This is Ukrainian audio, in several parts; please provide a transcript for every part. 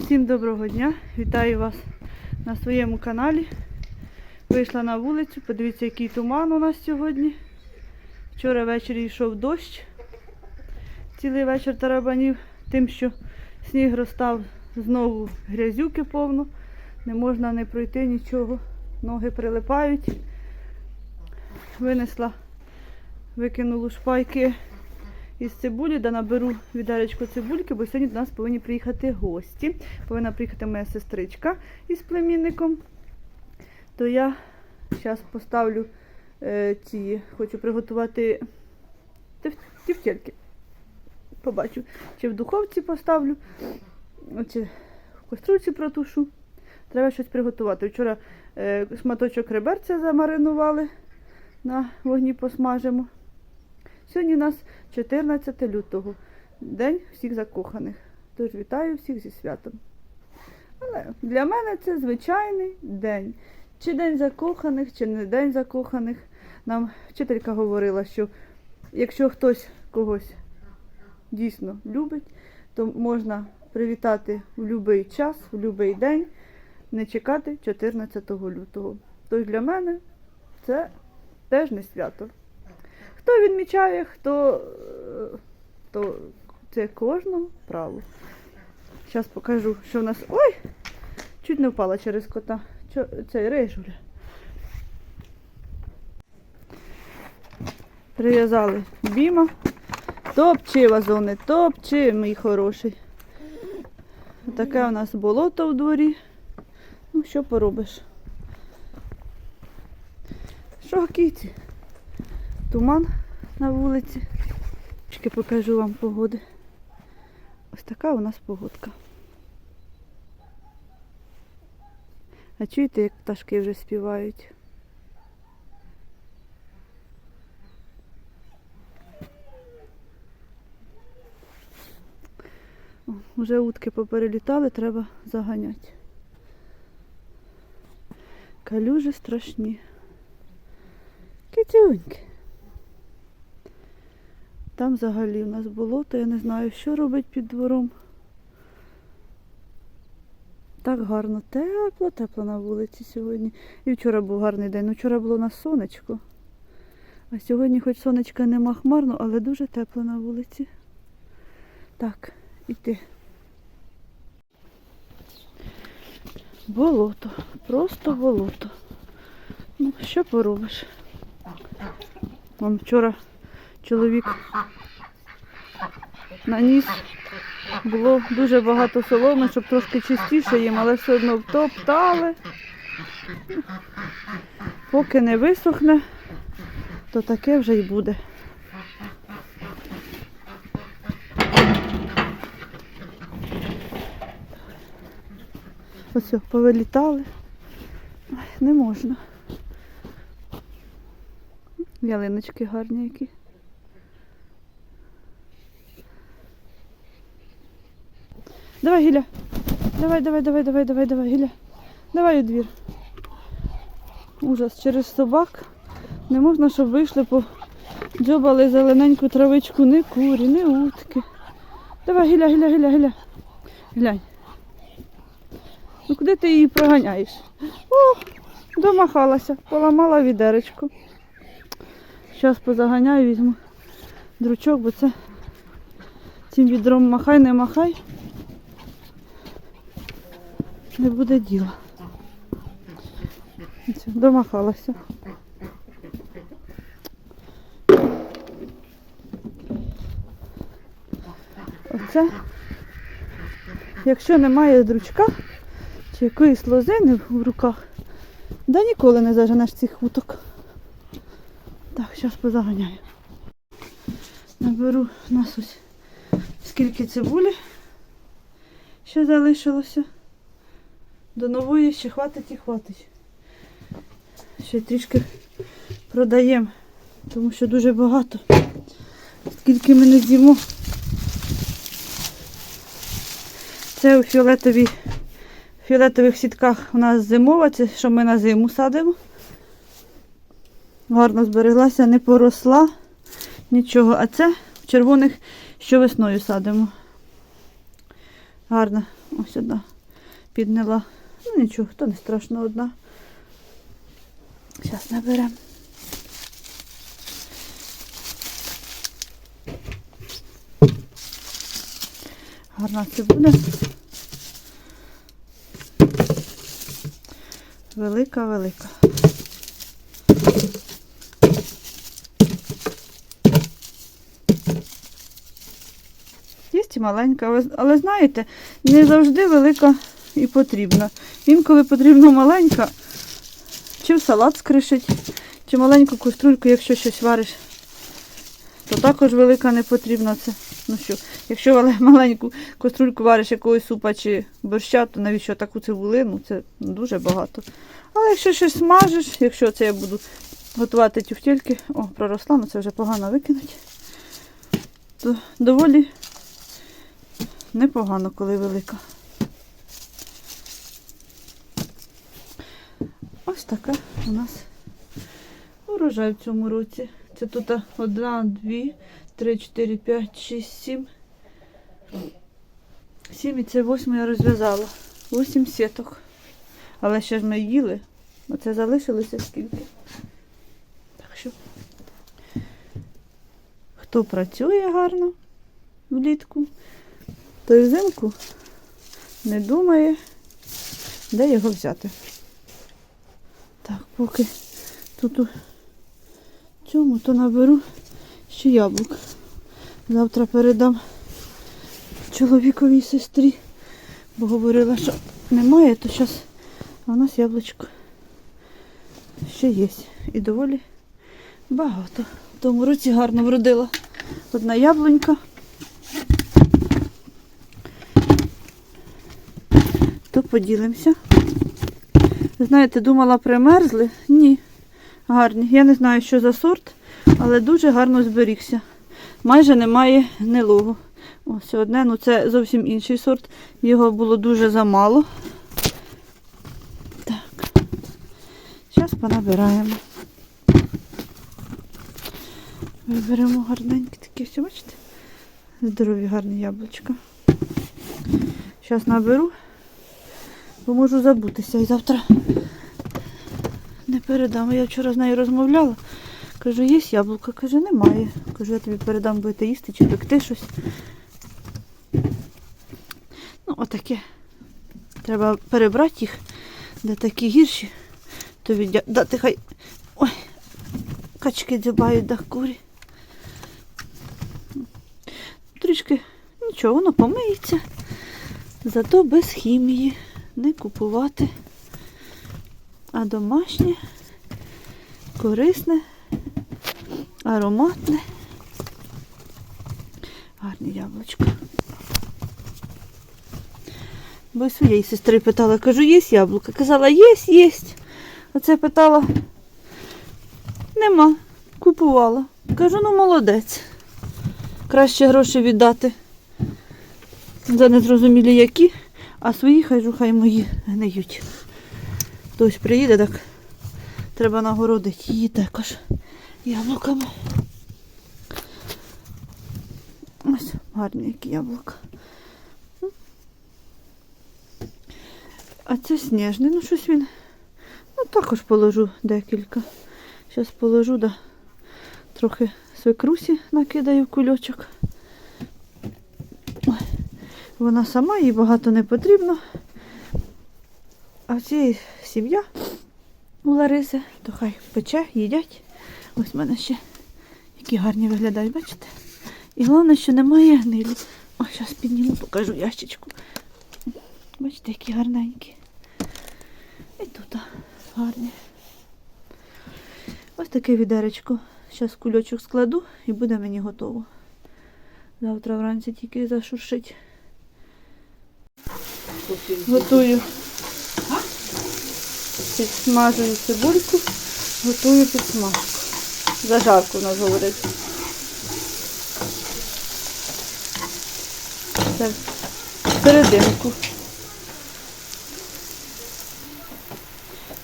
Всім доброго дня! Вітаю вас на своєму каналі. Вийшла на вулицю, подивіться, який туман у нас сьогодні. Вчора ввечері йшов дощ. Цілий вечір тарабанів тим, що сніг розстав знову грязюки повно. Не можна не пройти нічого. Ноги прилипають. Винесла, викинула шпайки із цибулі, да наберу відеречко цибульки, бо сьогодні до нас повинні приїхати гості. Повинна приїхати моя сестричка із племінником. То я зараз поставлю е, ці, хочу приготувати тефтельки. Побачу, чи в духовці поставлю, чи в каструльці протушу. Треба щось приготувати. Вчора е, шматочок реберця замаринували, на вогні посмажимо. Сьогодні у нас 14 лютого, День всіх закоханих. Тож вітаю всіх зі святом. Але для мене це звичайний день. Чи день закоханих, чи не день закоханих. Нам вчителька говорила, що якщо хтось когось дійсно любить, то можна привітати в будь-який час, в будь-який день, не чекати 14 лютого. Тож для мене це теж не свято. Хто відмічає, хто е, то це кожного право. Зараз покажу, що в нас. Ой! Чуть не впала через кота. Чо... Цей рижуля. Прив'язали біма. Топчи вазони, топчи, мій хороший. Таке у нас болото в дворі. Ну, що поробиш? Що кіті? Туман на вулиці. Трішки покажу вам погоди. Ось така у нас погодка. А чуєте, як пташки вже співають? О, Вже утки поперелітали, треба заганяти. Калюжі страшні. Китюньки. Там взагалі у нас болото, я не знаю, що робить під двором. Так гарно, тепло, тепло на вулиці сьогодні. І вчора був гарний день. Ну, вчора було у нас сонечко. А сьогодні хоч сонечка нема хмарно, але дуже тепло на вулиці. Так, іти. Болото, просто болото. Ну, що поробиш? Вон вчора чоловік наніс. Було дуже багато соломи, щоб трошки чистіше їм, але все одно втоптали. Поки не висохне, то таке вже й буде. Ось повилітали. Не можна. Ялиночки гарні які. Давай, Гіля. Давай, давай, давай, давай, давай, давай, Гіля. Давай у двір. Ужас, через собак не можна, щоб вийшли по дзьобали зелененьку травичку, не курі, не утки. Давай, Гіля, Гіля, Гіля, Гіля. Глянь. Ну куди ти її проганяєш? О, домахалася, поламала відеречко. Зараз позаганяю, візьму дручок, бо це цим відром махай, не махай. Не буде діла. Домахалася. Оце, якщо немає дручка чи якоїсь лозини в руках, да ніколи не заженеш цих уток. Так, зараз позаганяю. Наберу нас ось скільки цибулі ще залишилося. До нової ще хватить і хватить. Ще трішки продаємо, тому що дуже багато. Скільки ми не з'їмо. Це у фіолетовій, фіолетових сітках у нас зимова, це що ми на зиму садимо. Гарно збереглася, не поросла, нічого. А це в червоних, що весною садимо. Гарно Ось одна підняла. Ну нічого, то не страшно одна. Зараз наберемо. Гарна цибуля. Велика, велика. Є маленька, але, але знаєте, не завжди велика і потрібна. Інколи потрібна маленька, чи в салат скришить, чи маленьку каструльку, якщо щось вариш, то також велика не потрібна. Це, ну що, якщо маленьку каструльку вариш якогось супа чи борща, то навіщо таку цибулину? Це дуже багато. Але якщо щось смажиш, якщо це я буду готувати тюфтельки, о, проросла, ну це вже погано викинуть, то доволі непогано, коли велика. Ось така у нас урожай в цьому році. Це тут одна, дві, три, чотири, п'ять, шість, сім. Сім і це восьму я розв'язала. Восім сіток. Але ще ж ми їли. Оце залишилося скільки. Так що, хто працює гарно влітку, той взимку не думає, де його взяти. Так, поки тут у цьому, то наберу ще яблук. Завтра передам чоловіковій сестрі, бо говорила, що немає, то зараз у нас яблучко ще є. І доволі багато. В тому році гарно вродила одна яблунька. То поділимося. Знаєте, думала, примерзли? Ні. Гарні. Я не знаю, що за сорт, але дуже гарно зберігся. Майже немає гнилого. Ось одне, ну це зовсім інший сорт. Його було дуже замало. Так. Зараз понабираємо. Виберемо гарненькі такі, все, бачите? Здорові гарні яблучка. Зараз наберу, бо можу забутися і завтра не передам. Я вчора з нею розмовляла. Кажу, є яблука? Каже, немає. Кажу, я тобі передам, будете їсти чи пекти щось. Ну, отаке. Треба перебрати їх, де такі гірші, то віддя... дати хай. Ой, качки дзюбають да курі. Трішки нічого, воно помиється. Зато без хімії не купувати. А домашнє, корисне, ароматне. Гарне яблучко. Бо своєї сестри питала, кажу, є яблука? Казала, є, є. А це питала, нема, купувала. Кажу, ну молодець. Краще гроші віддати за незрозумілі які, а свої хай мої гниють. Хтось приїде, так треба нагородити її також яблуками. Ось гарні які яблука. А це сніжний, ну щось він. Ну також положу декілька. Зараз положу, да. Трохи свекрусі накидаю в кульочок. Вона сама, їй багато не потрібно. А цієї сім'я у Лариси, то хай пече, їдять. Ось в мене ще які гарні виглядають, бачите? І головне, що немає гнилі. О, зараз підніму, покажу ящичку. Бачите, які гарненькі. І тут гарні. Ось таке відеречко. Зараз кульочок складу і буде мені готово. Завтра вранці тільки зашуршить. Готую. Підсмажую цибульку, готую підсмажку. Зажарку у нас говорить. Це серединку.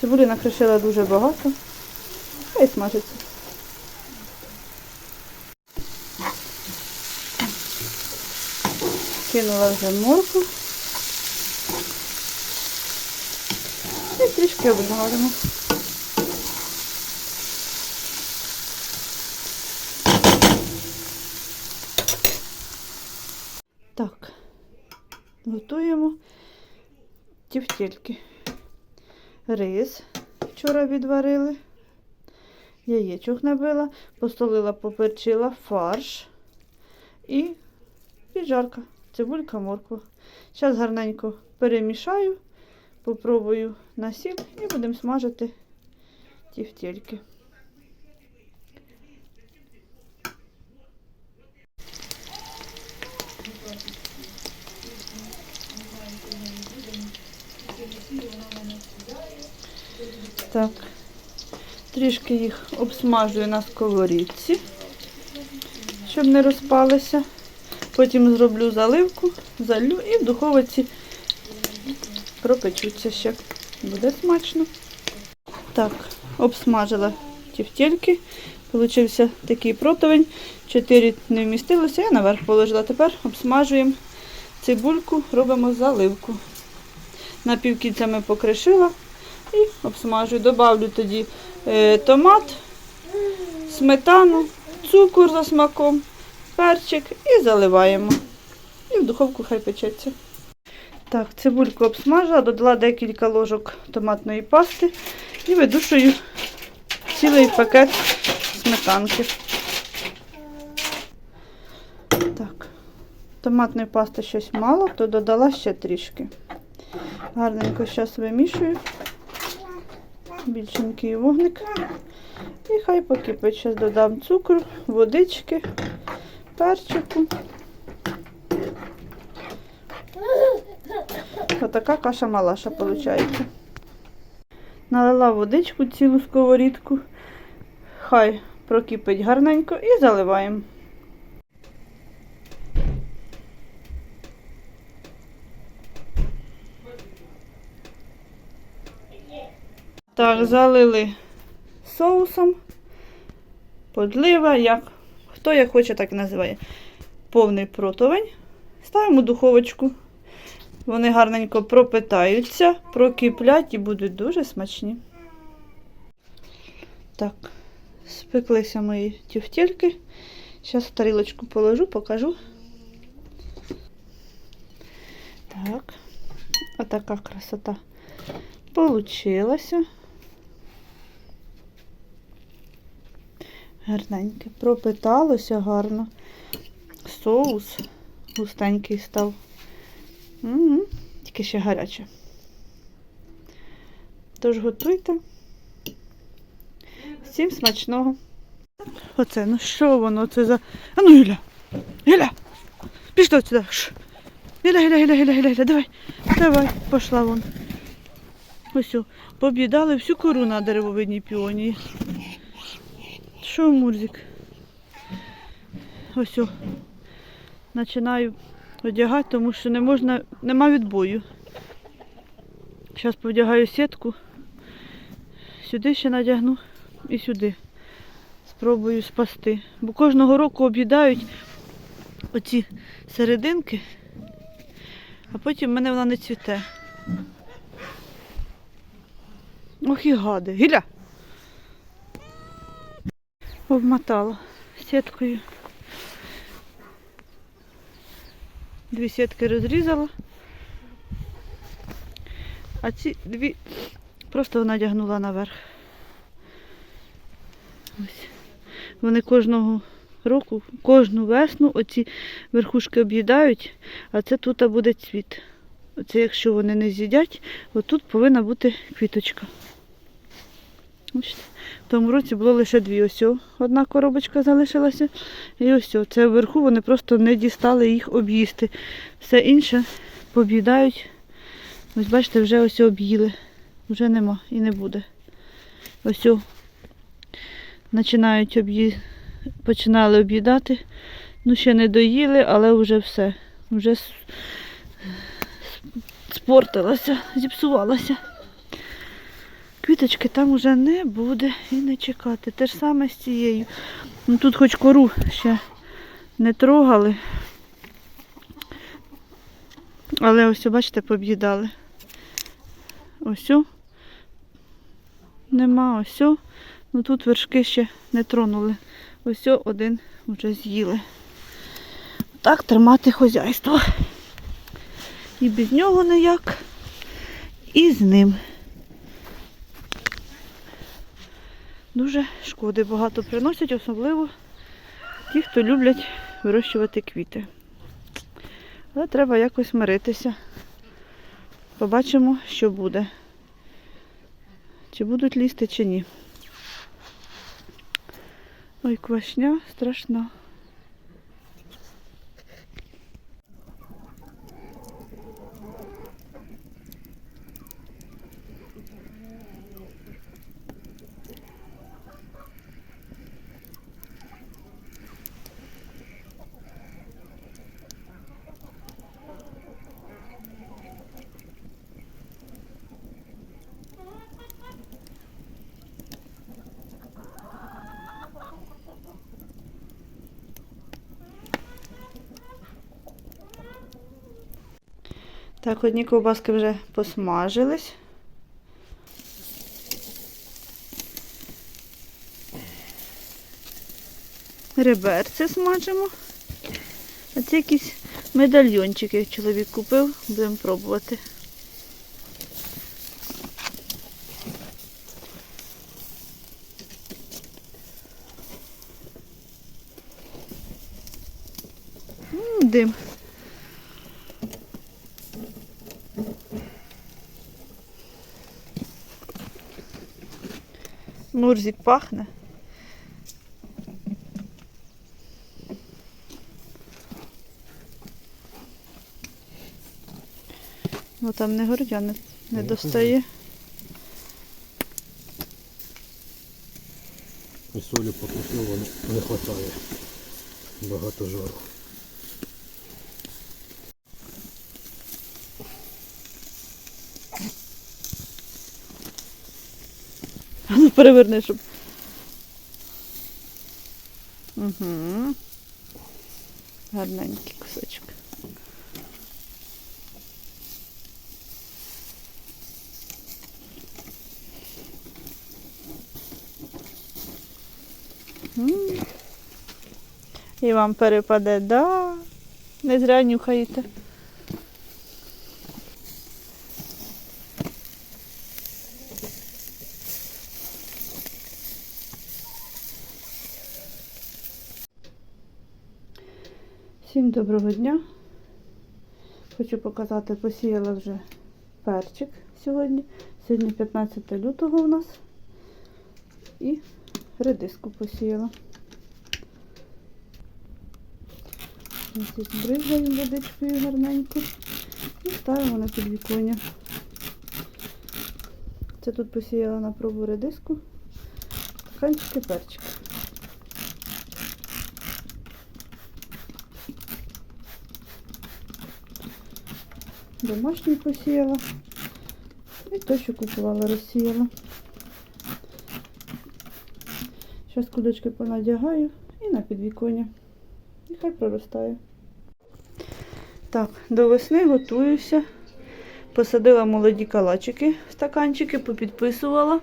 Цибулі накришила дуже багато. Хай смажиться. Кинула вже морку. І трішки обжаримо. Так, готуємо тівтєльки. Рис вчора відварили, яєчок набила, посолила, поперчила, фарш і піджарка, цибулька, морква. Зараз гарненько перемішаю, попробую на сіль і будемо смажити тівтєльки. Так, трішки їх обсмажую на сковорідці, щоб не розпалися. Потім зроблю заливку, залю і в духовиці пропечуться ще. Буде смачно. Так, обсмажила тівтєльки. Получився такий противень. Чотири не вмістилося, я наверх положила. Тепер обсмажуємо цибульку, робимо заливку. Напівкільцями покришила і обсмажую. Добавлю тоді е, томат, сметану, цукор за смаком, перчик і заливаємо. І в духовку хай печеться. Так, цибульку обсмажила, додала декілька ложок томатної пасти і видушую цілий пакет сметанки. Так, томатної пасти щось мало, то додала ще трішки. Гарненько зараз вимішую. Більшенький вогник. І хай покипить. Зараз додам цукру, водички, перчику. Отака каша малаша виходить. Налила водичку цілу сковорідку. Хай прокипить гарненько і заливаємо. Так, залили соусом, подлива, як, хто як хоче, так і називає. Повний противень. Ставимо в духовочку. Вони гарненько пропитаються, прокиплять і будуть дуже смачні. Так, спеклися мої тівтєльки. Зараз в тарілочку положу, покажу. Так, отака красота получилася. Гарненьке, пропиталося гарно. Соус густенький став. М, Тільки ще гаряче. Тож готуйте. Всім смачного. Оце, ну що воно це за. А ну, Юля! Юля! Пішли сюди. Юля, Юля, Юля, Юля, Юля, давай. Давай, пошла вон. Ось, о, всю кору на деревовидній піонії. Що, Мурзик? Ось. Починаю одягати, тому що не можна, нема відбою. Зараз повдягаю сітку. Сюди ще надягну і сюди. Спробую спасти. Бо кожного року об'їдають оці серединки, а потім в мене вона не цвіте. Ох і гади. Гіля! Обмотала сіткою. Дві сітки розрізала. А ці дві просто надягнула наверх. Ось. Вони кожного року, кожну весну оці верхушки об'їдають, а це тут буде цвіт. Оце якщо вони не з'їдять, отут повинна бути квіточка. В тому році було лише дві. Ось одна коробочка залишилася. І ось це вверху вони просто не дістали їх об'їсти. Все інше поб'їдають. Ось бачите, вже ось об'їли. Вже нема і не буде. Ось починають об'ї... починали об'їдати. Ну, ще не доїли, але вже все. Вже спортилася, зіпсувалася. Квіточки там уже не буде і не чекати. Те ж саме з цією. Ну тут хоч кору ще не трогали. Але ось, бачите, поб'їдали. Ось. Нема, ось. Ну тут вершки ще не тронули. Ось один вже з'їли. Так тримати хазяйство. І без нього ніяк, і з ним. Дуже шкоди багато приносять, особливо ті, хто люблять вирощувати квіти. Але треба якось миритися. Побачимо, що буде. Чи будуть лізти, чи ні. Ой, квашня страшна. Так, одні ковбаски вже посмажились. Реберці смажимо. А це якісь медальйончики чоловік купив, будемо пробувати. Дим. Мурзик пахне. Ну там не гордя, не, не достає. І солі покусного не, не вистачає. Багато жару. Переверни, щоб. Угу. Гарненький кусочок. І вам перепаде, да. Не зря нюхаєте. Доброго дня. Хочу показати, посіяла вже перчик сьогодні. Сьогодні 15 лютого у нас. І редиску посіяла. Бризгаємо водичкою гарненько. І ставимо на підвіконня. Це тут посіяла на пробу редиску. Стаканчики перчик. Домашній посіяла. І то, що купувала, розсіяла. Зараз кудочки понадягаю і на підвіконня. І хай проростає. Так, до весни готуюся. Посадила молоді калачики в стаканчики, попідписувала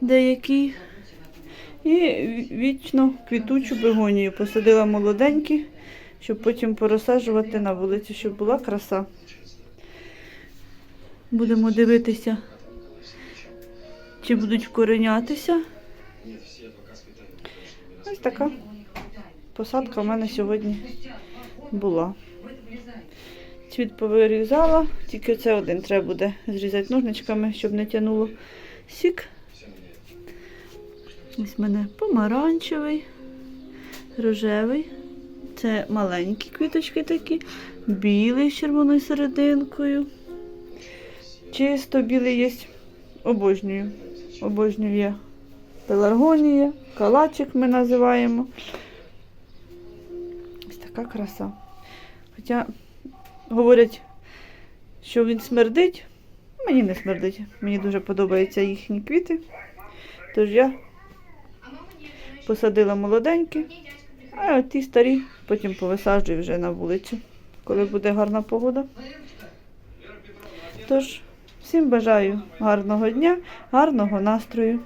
деякі. І вічно квітучу бегонію. Посадила молоденькі, щоб потім порозсаджувати на вулиці, щоб була краса. Будемо дивитися, чи будуть вкоренятися. Ось така посадка в мене сьогодні була. Цвіт повирізала, тільки це один треба буде зрізати ножничками, щоб не тянуло сік. Ось в мене помаранчевий, рожевий. Це маленькі квіточки такі, білий з червоною серединкою. Чисто білий є. Обожнюю. Обожнюю я. Пеларгонія, калачик ми називаємо. Ось така краса. Хоча говорять, що він смердить. Мені не смердить. Мені дуже подобаються їхні квіти. Тож я посадила молоденькі, а ті старі потім повисаджую вже на вулицю, коли буде гарна погода. Тож, всім бажаю гарного дня, гарного настрою.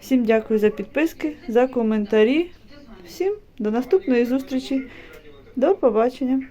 Всім дякую за підписки, за коментарі. Всім до наступної зустрічі. До побачення.